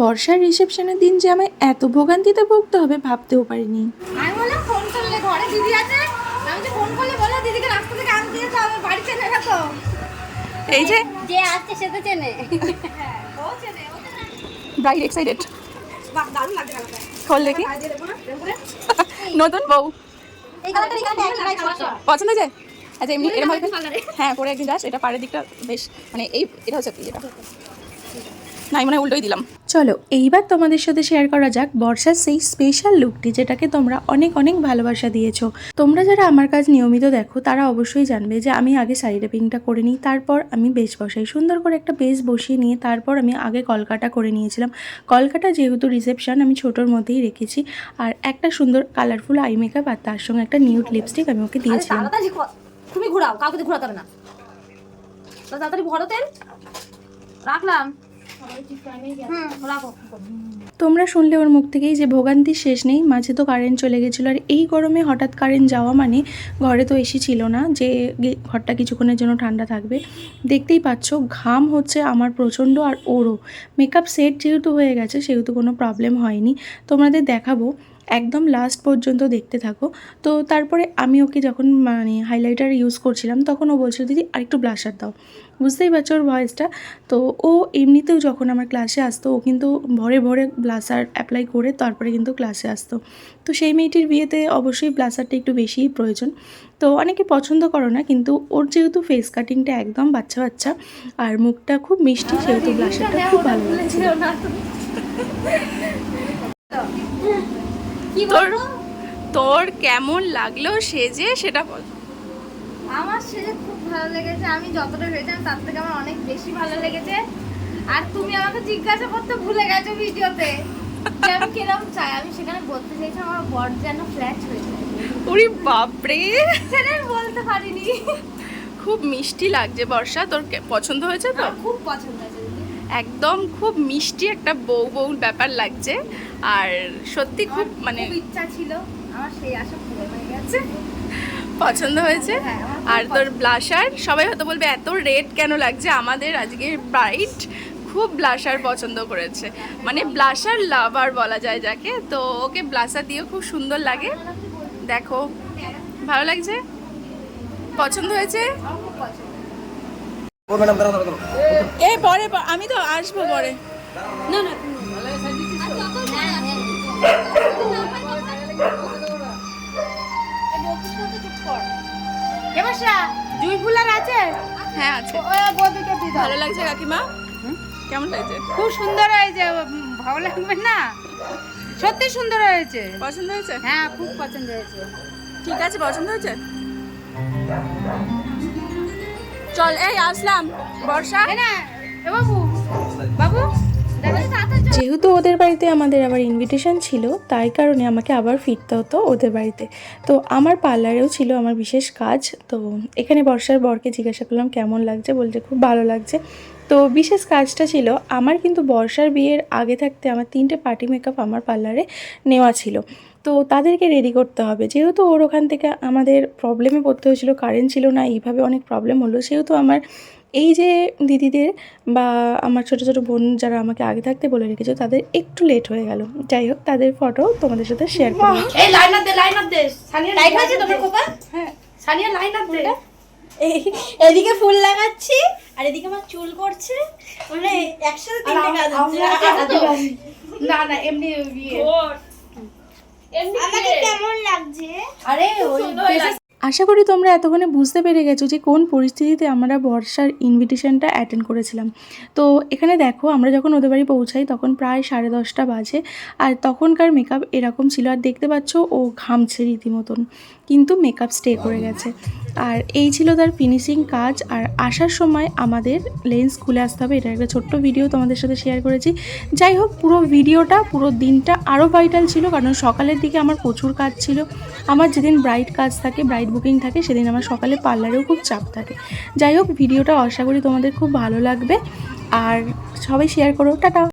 বর্ষার রিসেপশনের দিন যে আমায় এত ভোগান্তিতে ভুগতে হবে ভাবতেও পারিনি। আমি বললাম ফোন করলে ঘরে দিদি আছে। আমি যে ফোন করলে বলে দিদিকে রাস্তা থেকে আনতে যেতে হবে বাড়ি চেনে না তো এই যে যে আসছে সে তো চেনে। ও চেনে ও এক্সাইটেড বাহ দারুণ লাগছে খোল দেখি? নতুন বউ। পছন্দ। হয়েছে আচ্ছা এমনি এরকম। হ্যাঁ পরে একদিন যাস এটা পাড়ের দিকটা বেশ মানে এই এটা হচ্ছে কি যেটা না আমি উল্টোই দিলাম। চলো এইবার তোমাদের সাথে শেয়ার করা যাক বর্ষার সেই স্পেশাল লুকটি যেটাকে তোমরা অনেক অনেক ভালোবাসা দিয়েছ। তোমরা যারা আমার কাজ নিয়মিত দেখো তারা অবশ্যই জানবে যে আমি আগে শাড়ি রেপিংটা করে নিই তারপর আমি বেশ বসাই। সুন্দর করে একটা বেশ বসিয়ে নিয়ে তারপর আমি আগে কলকাটা করে নিয়েছিলাম। কলকাটা যেহেতু রিসেপশন আমি ছোটোর মধ্যেই রেখেছি। আর একটা সুন্দর কালারফুল আই মেকআপ আর তার সঙ্গে একটা নিউড লিপস্টিক আমি ওকে দিয়েছিলাম। তুমি ঘোরাও কাউকে ঘোরাতে না। তাড়াতাড়ি ভরো তেল রাখলাম। তোমরা শুনলে ওর মুখ থেকেই যে ভোগান্তির শেষ নেই, মাঝে তো কারেন্ট চলে গেছিল। আর এই গরমে হঠাৎ কারেন্ট যাওয়া মানে ঘরে তো এসি ছিল না, যে ঘরটা কিছুক্ষণের জন্য ঠান্ডা থাকবে। দেখতেই পাচ্ছ, ঘাম হচ্ছে আমার প্রচণ্ড আর ওরও। মেকআপ সেট যেহেতু হয়ে গেছে, সেহেতু কোনো প্রবলেম হয়নি। তোমাদের দেখাবো একদম লাস্ট পর্যন্ত দেখতে থাকো। তো তারপরে আমি ওকে যখন মানে হাইলাইটার ইউজ করছিলাম, তখন ও বলছিল, দিদি, আরেকটু ব্লাশার দাও। বুঝতেই পারছ ওর ভয়েসটা তো ও এমনিতেও যখন আমার ক্লাসে আসতো, ও কিন্তু ভরে ভরে ব্লাসার অ্যাপ্লাই করে তারপরে কিন্তু ক্লাসে আসতো। তো সেই মেয়েটির বিয়েতে অবশ্যই ব্লাসারটা একটু বেশিই প্রয়োজন। তো অনেকে পছন্দ করো না, কিন্তু ওর যেহেতু ফেস কাটিংটা একদম বাচ্চা বাচ্চা, আর মুখটা খুব মিষ্টি, সেহেতু ব্লাসারটা খুব ভালো লাগছে তোর বলব তোর কেমন লাগল সেজে সেটা বল। আমার সেজে খুব ভালো লেগেছে। আমি যতটা ভেবেছিলাম তার থেকে আমার অনেক বেশি ভালো লেগেছে। আর তুমি আমাকে জিজ্ঞাসা করতে ভুলে গেছো ভিডিওতে আমি কিরম চাই। আমি সেখানে বলতে চাইছি আমার বর যেন ফ্ল্যাট হয়ে যায়। ওরে বাপরে! সেটা বলতে পারিনি। খুব মিষ্টি লাগছে বর্ষা। তোর পছন্দ হয়েছে তো? খুব পছন্দ। একদম খুব মিষ্টি একটা বউ বউল ব্যাপার লাগছে। আর সত্যি খুব মানে ইচ্ছা ছিল আমার সেই আশা পূরণ হয়ে গেছে। পছন্দ হয়েছে। হ্যাঁ, আর তোর ব্লাশার সবাই হয়তো বলবে এত রেড কেন লাগছে? আমাদের আজকে ব্রাইট খুব ব্লাশার পছন্দ করেছে। মানে ব্লাশার লাভার বলা যায় যাকে। তো ওকে ব্লাশার দিয়েও খুব সুন্দর লাগে। দেখো ভালো লাগছে? পছন্দ হয়েছে আমার খুব পছন্দ ও ম্যাডাম দাঁড়াও দাঁড়াও দাঁড়াও। এ পরে আমি তো আসব পরে। না না জুই ফুলার আছে হ্যাঁ আছে। ভালো লাগছে কাকিমা? কেমন লাগছে? খুব সুন্দর হয়েছে ভালো লাগবে না? সত্যি সুন্দর হয়েছে। পছন্দ হয়েছে? হ্যাঁ খুব পছন্দ হয়েছে। ঠিক আছে পছন্দ হয়েছে? চল এই আসলাম। বর্ষা? বাবু বাবু যেহেতু ওদের বাড়িতে আমাদের আবার ইনভিটেশন ছিল তাই কারণে আমাকে আবার ফিরতে হতো ওদের বাড়িতে। তো আমার পার্লারেও ছিল আমার বিশেষ কাজ তো এখানে বর্ষার বরকে জিজ্ঞাসা করলাম কেমন লাগছে? বলছে খুব ভালো লাগছে। তো বিশেষ কাজটা ছিল আমার কিন্তু বর্ষার বিয়ের আগে থাকতে আমার তিনটে পার্টি মেকআপ আমার পার্লারে নেওয়া ছিল। তো তাদেরকে রেডি করতে হবে। যেহেতু ওর ওখান থেকে আমাদের প্রবলেমে পড়তে হয়েছিল কারেন্ট ছিল না এইভাবে অনেক প্রবলেম হলো। সেহেতু আমার এই যে দিদিদের বা আমার ছোট ছোট বোন যারা আমাকে আগে থাকতে বলে রেখেছে তাদের একটু লেট হয়ে গেল। যাই হোক তাদের ফটো তোমাদের সাথে শেয়ার করব। এই লাইনার দে লাইনার দে। সানিয়া টাইট হয়েছে তোমার কোপা হ্যাঁ। সানিয়া লাইনার দে। এদিকে ফুল লাগাচ্ছি আর এদিকে আমার চুল করছে। মানে একসাথে তিনটে কাজ না না এমনি ইয়ে। আমাকে কেমন লাগছে? আরে ওই আশা করি তোমরা এতক্ষণে বুঝতে পেরে গেছো যে কোন পরিস্থিতিতে আমরা বর্ষার ইনভিটেশনটা অ্যাটেন্ড করেছিলাম। তো এখানে দেখো, আমরা যখন ওদের বাড়ি পৌঁছাই তখন প্রায় সাড়ে দশটা বাজে আর তখনকার মেকআপ এরকম ছিল আর দেখতে পাচ্ছ ও ঘামছে রীতিমতন, কিন্তু মেকআপ স্টে করে গেছে। আর এই ছিল তার ফিনিশিং কাজ আর আসার সময় আমাদের লেন্স খুলে আসতে হবে, এটা একটা ছোট্ট ভিডিও তোমাদের সাথে শেয়ার করেছি। যাই হোক, পুরো ভিডিওটা পুরো দিনটা আরও ভাইটাল ছিল কারণ সকালের দিকে আমার প্রচুর কাজ ছিল। আমার যেদিন ব্রাইট কাজ থাকে ব্রাইট বুকিং থাকে, সেদিন আমার সকালে পার্লারেও খুব চাপ থাকে। যাই হোক, ভিডিওটা আশা করি তোমাদের খুব ভালো লাগবে। আর সবাই শেয়ার করো, টাটা।